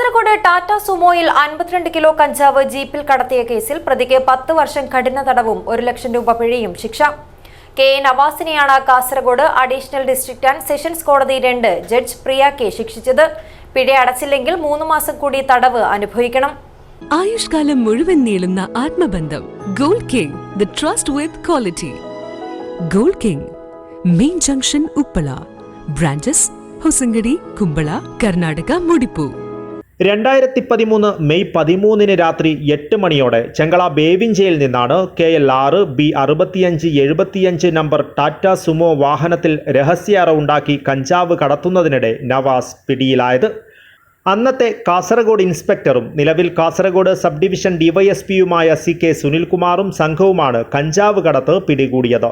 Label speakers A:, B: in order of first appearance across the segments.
A: കാസർഗോഡ് ടാറ്റ സുമോയിൽ അൻപത്തിരണ്ട് കിലോ കഞ്ചാവ് ജീപ്പിൽ കടത്തിയ കേസിൽ പ്രതിക്ക് പത്ത് വർഷം കഠിന തടവും ഒരു ലക്ഷം രൂപ പിഴയും ശിക്ഷ. K. A. നവാസിനെയാണ് Kasaragod additional district and sessions കോടതി രണ്ട് ജഡ്ജ് പ്രിയ കെ ശിക്ഷിച്ചത്. പിഴ അടച്ചില്ലെങ്കിൽ മൂന്ന് മാസം കൂടി തടവ് അനുഭവിക്കണം.
B: ആയുഷ്കാലം മുഴുവൻ നീളുന്ന ആത്മബന്ധം gold king the trust with quality. Gold king main junction Uppala. Branches Hosangadi Kumbla Karnataka മുടിപ്പൂ.
C: രണ്ടായിരത്തി പതിമൂന്ന് മെയ് പതിമൂന്നിന് രാത്രി എട്ട് മണിയോടെ ചെങ്കള ബേവിഞ്ചയിൽ നിന്നാണ് കെ എൽ ആറ് ബി അറുപത്തിയഞ്ച് എഴുപത്തിയഞ്ച് നമ്പർ ടാറ്റ സുമോ വാഹനത്തിൽ രഹസ്യ ഉണ്ടാക്കി കഞ്ചാവ് കടത്തുന്നതിനിടെ നവാസ് പിടിയിലായത്. അന്നത്തെ കാസർഗോഡ് ഇൻസ്പെക്ടറും നിലവിൽ കാസർഗോഡ് സബ് ഡിവിഷൻ ഡിവൈഎസ്പിയുമായ സി കെ സുനിൽകുമാറും സംഘവുമാണ് കഞ്ചാവ് കടത്ത് പിടികൂടിയത്.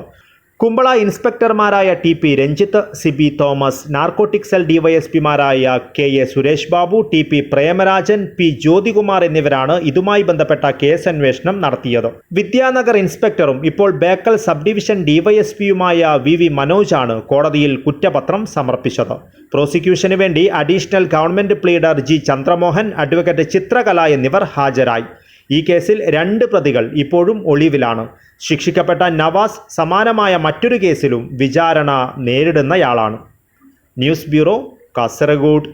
C: Kumbla ഇൻസ്പെക്ടർമാരായ T P Ranjith Siby Thomas narcotic cell ഡിവൈഎസ്പിമാരായ K A Suresh Babu T P Premarajan P Jyothikumar എന്നിവരാണ് ഇതുമായി ബന്ധപ്പെട്ട കേസ് അന്വേഷണം നടത്തിയത്. വിദ്യാനഗർ ഇൻസ്പെക്ടറും ഇപ്പോൾ ബേക്കൽ സബ് ഡിവിഷൻ ഡിവൈഎസ്പിയുമായ വി വി മനോജാണ് കോടതിയിൽ കുറ്റപത്രം സമർപ്പിച്ചത്. പ്രോസിക്യൂഷന് വേണ്ടി additional government pleader G Chandramohan advocate Chithrakala എന്നിവർ ഹാജരായി. ഈ കേസിൽ രണ്ട് പ്രതികൾ ഇപ്പോഴും ഒളിവിലാണ്. ശിക്ഷിക്കപ്പെട്ട നവാസ് സമാനമായ മറ്റൊരു കേസിലും വിചാരണ നേരിടുന്നയാളാണ്. News bureau Kasaragod.